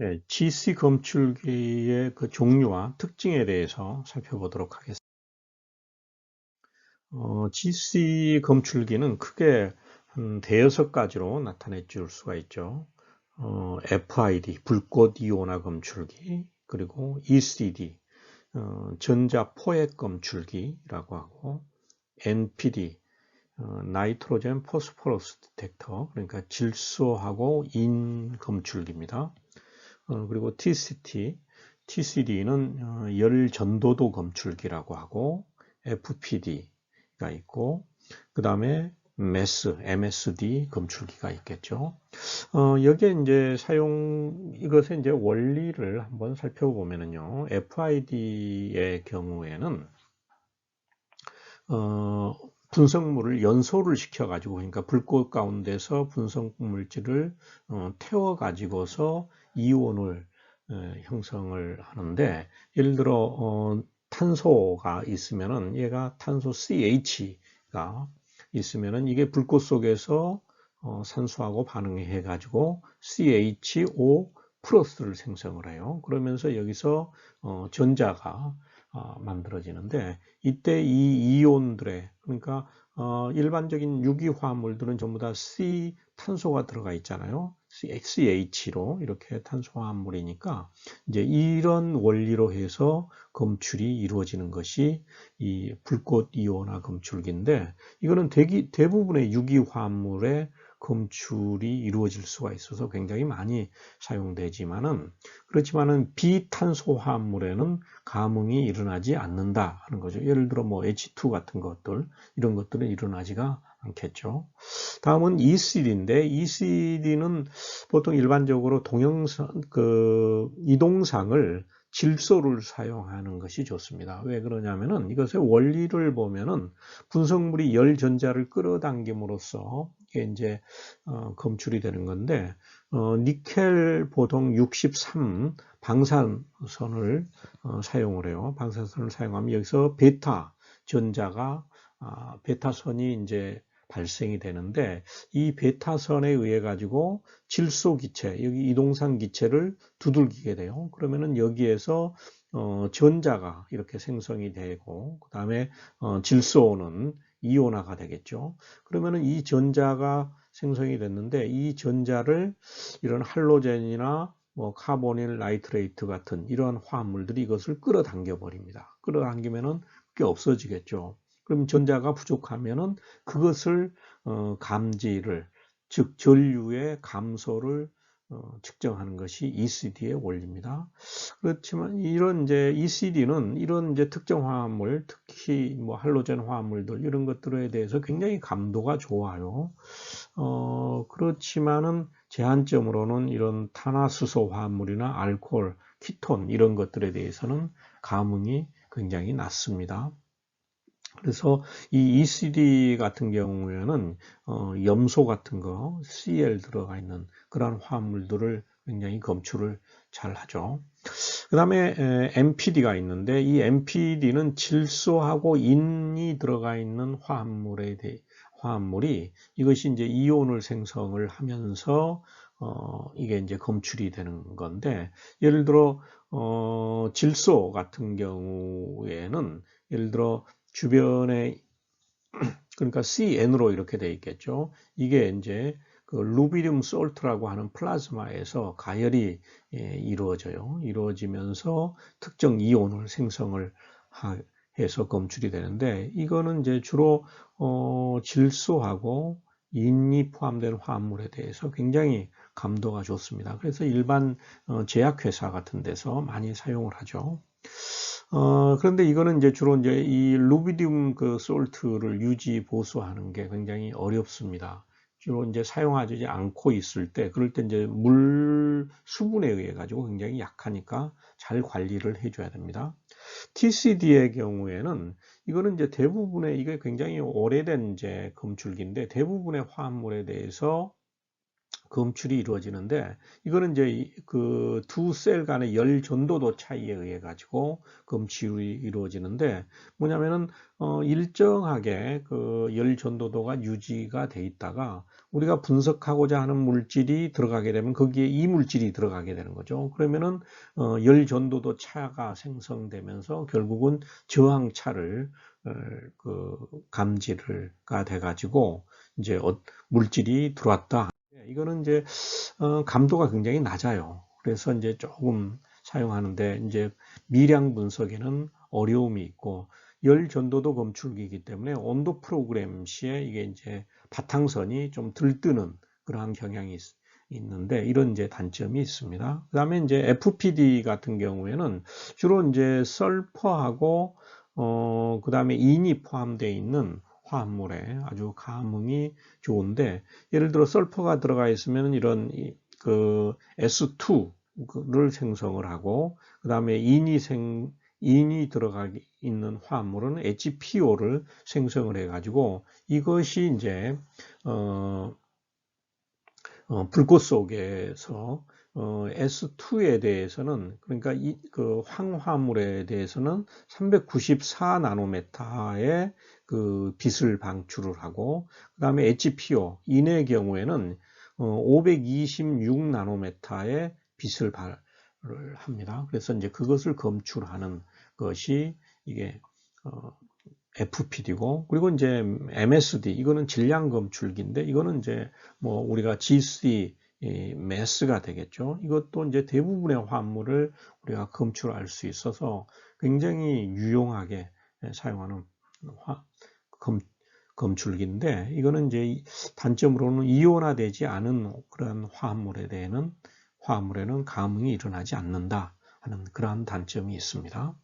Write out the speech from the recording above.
네, GC 검출기의 그 종류와 특징에 대해서 살펴보도록 하겠습니다. 어, GC 검출기는 크게 한 대여섯 가지로 나타내 줄 수가 있죠. 어, FID, 불꽃 이온화 검출기, 그리고 ECD, 어, 전자 포획 검출기라고 하고, NPD, 어, 나이트로젠 포스포러스 디텍터, 그러니까 질소하고 인 검출기입니다. 어, 그리고 TCT, TCD는 어, 열 전도도 검출기라고 하고 FPD가 있고 그 다음에 MES, MSD 검출기가 있겠죠. 어, 여기에 이제 사용 이것의 이제 원리를 한번 살펴보면은요. FID의 경우에는 어, 분석물을 연소를 시켜 가지고 그러니까 불꽃 가운데서 분석 물질을 어, 태워 가지고서 이온을 형성을 하는데 예를 들어 어, 탄소가 있으면은 얘가 탄소 CH가 있으면은 이게 불꽃 속에서 어, 산소하고 반응해 가지고 CHO 플러스를 생성을 해요. 그러면서 여기서 어, 전자가 어, 만들어지는데 이때 이 이온들의 그러니까 어, 일반적인 유기화합물들은 전부 다 C 탄소가 들어가 있잖아요. CH로 이렇게 탄소화합물이니까 이제 이런 원리로 해서 검출이 이루어지는 것이 이 불꽃 이온화 검출기인데 이거는 대기, 대부분의 유기화합물의 검출이 이루어질 수가 있어서 굉장히 많이 사용되지만은 그렇지만은 비탄소화합물에는 감응이 일어나지 않는다 하는 거죠. 예를 들어 뭐 H2 같은 것들 이런 것들은 일어나지가 않겠죠. 다음은 ECD인데 ECD는 보통 일반적으로 동영상 그 이동상을 질소를 사용하는 것이 좋습니다. 왜 그러냐면은 이것의 원리를 보면은 분석물이 열 전자를 끌어당김으로써 이게 이제 어, 검출이 되는 건데 어, 니켈 보통 63 방산선을 어, 사용을 해요. 방산선을 사용하면 여기서 베타 전자가 아, 베타선이 이제 발생이 되는데 이 베타선에 의해 가지고 질소 기체 여기 이동상 기체를 두들기게 돼요. 그러면은 여기에서 어, 전자가 이렇게 생성이 되고 그 다음에 어, 질소는 이온화가 되겠죠. 그러면은 이 전자가 생성이 됐는데 이 전자를 이런 할로젠이나 뭐 카보닐 나이트레이트 같은 이러한 화합물들이 이것을 끌어당겨 버립니다. 끌어당기면은 그게 없어지겠죠. 그럼 전자가 부족하면은 그것을 어, 감지를 즉 전류의 감소를 어, 측정하는 것이 ECD의 원리입니다. 그렇지만 이런 이제 ECD는 이런 이제 특정 화합물, 특히 뭐 할로젠 화합물들 이런 것들에 대해서 굉장히 감도가 좋아요. 어, 그렇지만은 제한점으로는 이런 탄화수소 화합물이나 알코올, 키톤 이런 것들에 대해서는 감응이 굉장히 낮습니다. 그래서 이 ECD 같은 경우에는 어, 염소 같은 거, CL 들어가 있는 그러한 화합물들을 굉장히 검출을 잘 하죠. 그 다음에 MPD가 있는데 이 MPD는 질소하고 인이 들어가 있는 화합물에 대해 화합물이 이것이 이제 이온을 생성을 하면서 어, 이게 이제 검출이 되는 건데 예를 들어 어, 질소 같은 경우에는 예를 들어 주변에 그러니까 CN으로 이렇게 되어 있겠죠. 이게 이제 그 루비륨 솔트라고 하는 플라즈마에서 가열이 예, 이루어져요. 이루어지면서 특정 이온을 생성을 해서 검출이 되는데 이거는 이제 주로 어, 질소하고 인이 포함된 화합물에 대해서 굉장히 감도가 좋습니다. 그래서 일반 어, 제약회사 같은 데서 많이 사용을 하죠. 어, 그런데 이거는 이제 주로 이제 이 루비디움 그 솔트를 유지 보수하는 게 굉장히 어렵습니다. 주로 이제 사용하지 않고 있을 때, 그럴 때 이제 물 수분에 의해 가지고 굉장히 약하니까 잘 관리를 해줘야 됩니다. TCD의 경우에는 이거는 이제 대부분의 이게 굉장히 오래된 이제 검출기인데 대부분의 화합물에 대해서 검출이 이루어지는데 이거는 이제 그 두 셀 간의 열 전도도 차이에 의해 가지고 검출이 이루어지는데 뭐냐면은 어 일정하게 그 열 전도도가 유지가 돼 있다가 우리가 분석하고자 하는 물질이 들어가게 되면 거기에 이 물질이 들어가게 되는 거죠. 그러면은 어 열 전도도 차가 생성되면서 결국은 저항차를 어, 그 감지를가 돼 가지고 이제 어, 물질이 들어왔다. 이거는 이제 어, 감도가 굉장히 낮아요. 그래서 이제 조금 사용하는데 이제 미량 분석에는 어려움이 있고 열 전도도 검출기이기 때문에 온도 프로그램 시에 이게 이제 바탕선이 좀 들뜨는 그러한 경향이 있, 있는데 이런 이제 단점이 있습니다. 그 다음에 이제 FPD 같은 경우에는 주로 이제 설퍼하고 어, 그 다음에 인이 포함되어 있는 화합물에 아주 감흥이 좋은데 예를 들어 설퍼가 들어가 있으면 이런 그 S2를 생성을 하고 그 다음에 인이 생 인이 들어가 있는 화합물은 HPO를 생성을 해 가지고 이것이 이제 어, 어, 불꽃 속에서 어, S2에 대해서는 그러니까 이 그 황화물에 대해서는 394 나노메타의 그 빛을 방출을 하고 그 다음에 HPO 인의 경우에는 어, 526 나노메타의 빛을 발을 합니다. 그래서 이제 그것을 검출하는 것이 이게 어, FPD고 그리고 이제 MSD 이거는 질량 검출기인데 이거는 이제 뭐 우리가 GC 이 매스가 되겠죠. 이것도 이제 대부분의 화물을 우리가 검출할 수 있어서 굉장히 유용하게 사용하는 화, 검, 검출기인데 이거는 이제 단점으로는 이온화되지 않은 그런 화합물에 대해는 화합물에는 감흥이 일어나지 않는다 하는 그러한 단점이 있습니다.